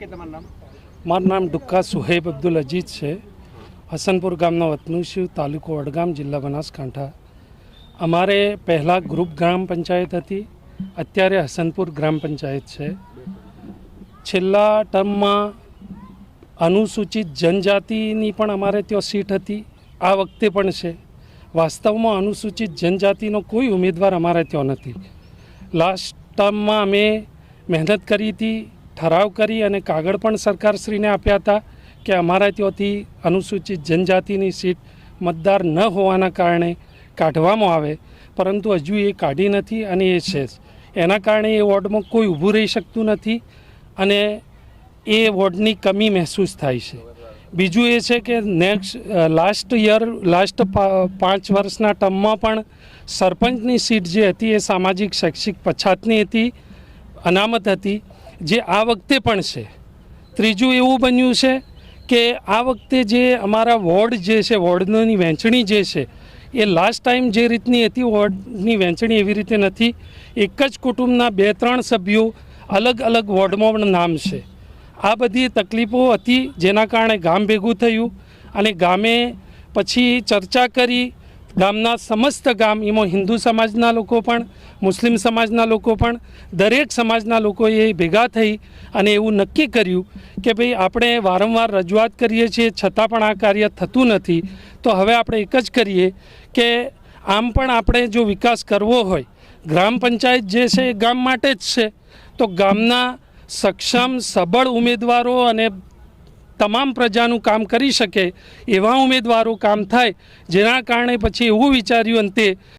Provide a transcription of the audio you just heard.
કે તમારું નામ? મારું નામ ડુક્કા સુહેબ અબ્દુલ અજીજ છે. હસનપુર ગામનો વતનુશિવ તાલુકો વડગામ, જિલ્લા બનાસકાંઠા. અમારે પહેલાં ગ્રુપ ગ્રામ પંચાયત હતી, અત્યારે હસનપુર ગ્રામ પંચાયત છે. છેલ્લા ટર્મમાં અનુસૂચિત જનજાતિની પણ અમારે ત્યાં સીટ હતી, આ વખતે પણ છે. વાસ્તવમાં અનુસૂચિત જનજાતિનો કોઈ ઉમેદવાર અમારે ત્યાં નથી. લાસ્ટ ટર્મમાં અમે મહેનત કરી હતી ઠરાવ કરી અને કાગળ પણ સરકારશ્રીને આપ્યા હતા કે અમારા ત્યાંથી અનુસૂચિત જનજાતિની સીટ મતદાર ન હોવાના કારણે કાઢવામાં આવે. પરંતુ હજુ એ કાઢી નથી અને એ છે. એના કારણે એ વોર્ડમાં કોઈ ઊભું રહી શકતું નથી અને એ વોર્ડની કમી મહેસૂસ થાય છે. બીજું એ છે કે નેક્સ્ટ લાસ્ટ યર, લાસ્ટ પાંચ વર્ષના ટર્મમાં પણ સરપંચની સીટ જે હતી એ સામાજિક, શૈક્ષિક પછાતની હતી, અનામત હતી. જે આ વખતે પણ છે. ત્રીજું એવું બન્યું છે કે આ વખતે જે અમારા વોર્ડ જે છે, વોર્ડની વહેંચણી જે છે, એ લાસ્ટ ટાઈમ જે રીતની હતી, વોર્ડની વહેંચણી એવી રીતે નથી. એક જ કુટુંબના બે, ત્રણ સભ્યો અલગ અલગ વોર્ડમાં પણ નામ છે. આ બધી તકલીફો હતી જેના કારણે ગામ ભેગું થયું અને ગામે પછી ચર્ચા કરી ગામના સમસ્ત ગામ, એમાં હિન્દુ સમાજના લોકો પણ, મુસ્લિમ સમાજના લોકો પણ, દરેક સમાજના લોકોએ ભેગા થઈ અને એવું નક્કી કર્યું કે ભાઈ આપણે વારંવાર રજૂઆત કરીએ છીએ, છતાં પણ આ કાર્ય થતું નથી. તો હવે આપણે એક જ કરીએ કે આમ પણ આપણે જો વિકાસ કરવો હોય, ગ્રામ પંચાયત જે છે એ ગામ માટે જ છે. તો ગામના સક્ષમ, સબળ ઉમેદવારો અને તમામ પ્રજાનું કામ કરી શકે એવા ઉમેદવારો કામ થાય, જેના કારણે પછી એવું વિચાર્યું અંતે